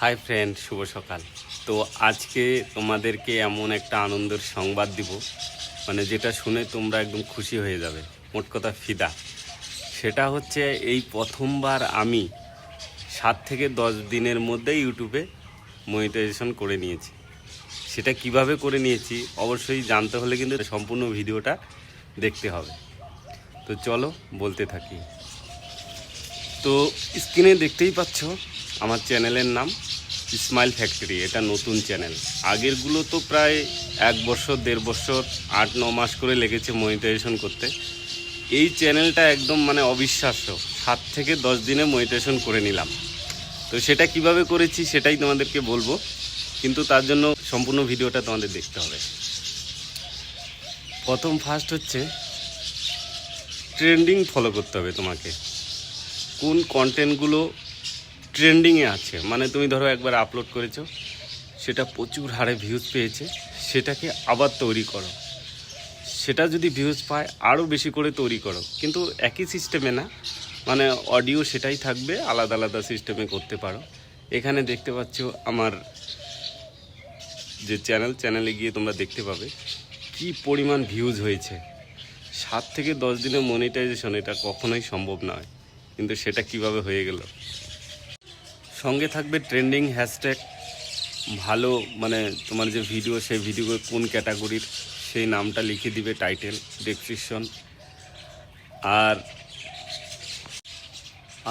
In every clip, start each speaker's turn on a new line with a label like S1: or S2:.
S1: Hi friend শুভ সকাল। তো আজকে তোমাদেরকে এমন একটা আনন্দের সংবাদ দিব মানে যেটা শুনে তোমরা একদম খুশি হয়ে যাবে। মোট কথা ফিদা। সেটা হচ্ছে এই প্রথমবার আমি সাত থেকে দশ দিনের মধ্যে ইউটিউবে মনিটাইজেশন করে নিয়েছি। সেটা কীভাবে করে নিয়েছি, অবশ্যই জানতে হলে কিন্তু সম্পূর্ণ ভিডিওটা দেখতে হবে। তো চলো বলতে থাকি। তো স্ক্রিনে দেখতেই পাচ্ছ আমার চ্যানেলের নাম স্মাইল ফ্যাক্টরি এটা নতুন চ্যানেল আগেরগুলো তো প্রায় এক বছর, দেড় বছর, আট, ন মাস করে লেগেছে মনিটাইজেশন করতে। এই চ্যানেলটা একদম মানে অবিশ্বাস্য। সাত থেকে দশ দিনে মনিটাইজেশন করে নিলাম। তো সেটা কীভাবে করেছি সেটাই তোমাদেরকে বলব। কিন্তু তার জন্য সম্পূর্ণ ভিডিওটা তোমাদের দেখতে হবে। প্রথম ফার্স্ট হচ্ছে ট্রেন্ডিং ফলো করতে হবে তোমাকে। কোন কন্টেন্টগুলো ট্রেন্ডিংয়ে আছে। মানে তুমি ধরো একবার আপলোড করেছ, সেটা প্রচুর হারে ভিউজ পেয়েছে, সেটাকে আবার তৈরি করো। সেটা যদি ভিউজ পায় আরও বেশি করে তৈরি করো। কিন্তু একই সিস্টেমে না মানে অডিও সেটাই থাকবে, আলাদা আলাদা সিস্টেমে করতে পারো। এখানে দেখতে পাচ্ছ আমার যে চ্যানেল চ্যানেলে গিয়ে তোমরা দেখতে পাবে কি পরিমাণ ভিউজ হয়েছে। সাত থেকে দশ দিনের মনিটাইজেশন এটা কখনোই সম্ভব নয়। কিন্তু সেটা কীভাবে হয়ে গেল? সঙ্গে থাকবে ট্রেন্ডিং হ্যাশট্যাগ ভালো মানে তোমার যে ভিডিও সেই ভিডিও কোন ক্যাটাগরির সেই নামটা লিখে দিবে টাইটেল ডেসক্রিপশন আর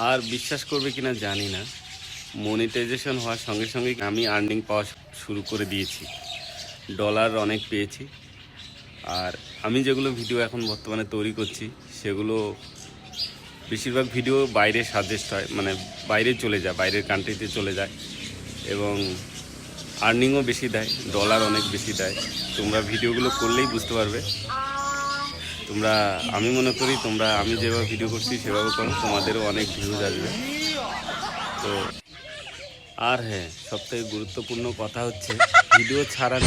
S1: আর বিশ্বাস করবে কিনা জানি না। মনিটাইজেশন হওয়ার সঙ্গে সঙ্গে আমি আর্নিং পাওয়া শুরু করে দিয়েছি। ডলার অনেক পেয়েছি। আর আমি যেগুলো ভিডিও এখন বর্তমানে তৈরি করছি, সেগুলো বেশিরভাগ ভিডিও বাইরে সাজেস্ট হয় মানে বাইরে চলে যায়, বাইরের কান্ট্রিতে চলে যায় এবং আর্নিংও বেশি দেয় ডলার অনেক বেশি দেয়। তোমরা ভিডিওগুলো করলেই বুঝতে পারবে। তোমরা, আমি মনে করি তোমরা, আমি যেভাবে ভিডিও করছি সেভাবে করো, তোমাদেরও অনেক ভিউজ আসবে। তো, আর হ্যাঁ সবথেকে গুরুত্বপূর্ণ কথা হচ্ছে ভিডিও ছাড়ার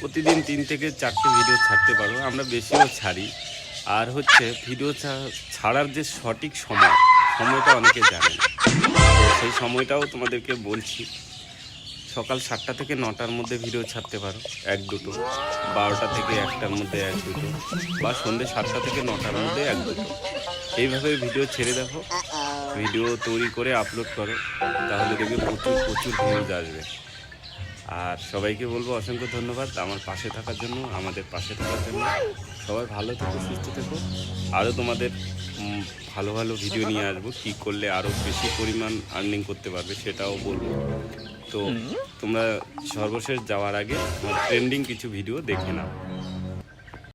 S1: প্রতিদিন তিন থেকে চারটে ভিডিও ছাড়তে পারো, আমরা বেশিও ছাড়ি। আর হচ্ছে ভিডিও ছাড়ার যে সঠিক সময়, সময়টা অনেকে জানে সেই সময়টাও তোমাদেরকে বলছি, সকাল সাতটা থেকে নটার মধ্যে ভিডিও ছাড়তে পারো, এক দুটো। বারোটা থেকে একটার মধ্যে এক দুটো। বা সন্ধ্যে সাতটা থেকে নটার মধ্যে এক দুটো। এইভাবে ভিডিও ছেড়ে দেখো ভিডিও তৈরি করে আপলোড করো। তাহলে দেখবে প্রচুর প্রচুর ভিউজ আসবে। আর সবাইকে বলব অসংখ্য ধন্যবাদ আমার পাশে থাকার জন্য, আমাদের পাশে থাকার জন্য। সবাই ভালো থেকো, সুস্থ থেকো। আরও তোমাদের ভালো ভালো ভিডিও নিয়ে আসব, কী করলে আরও বেশি পরিমাণ আর্নিং করতে পারবে সেটাও বলব। তো তোমরা সর্বশেষ যাওয়ার আগে ট্রেন্ডিং কিছু ভিডিও দেখে নাও।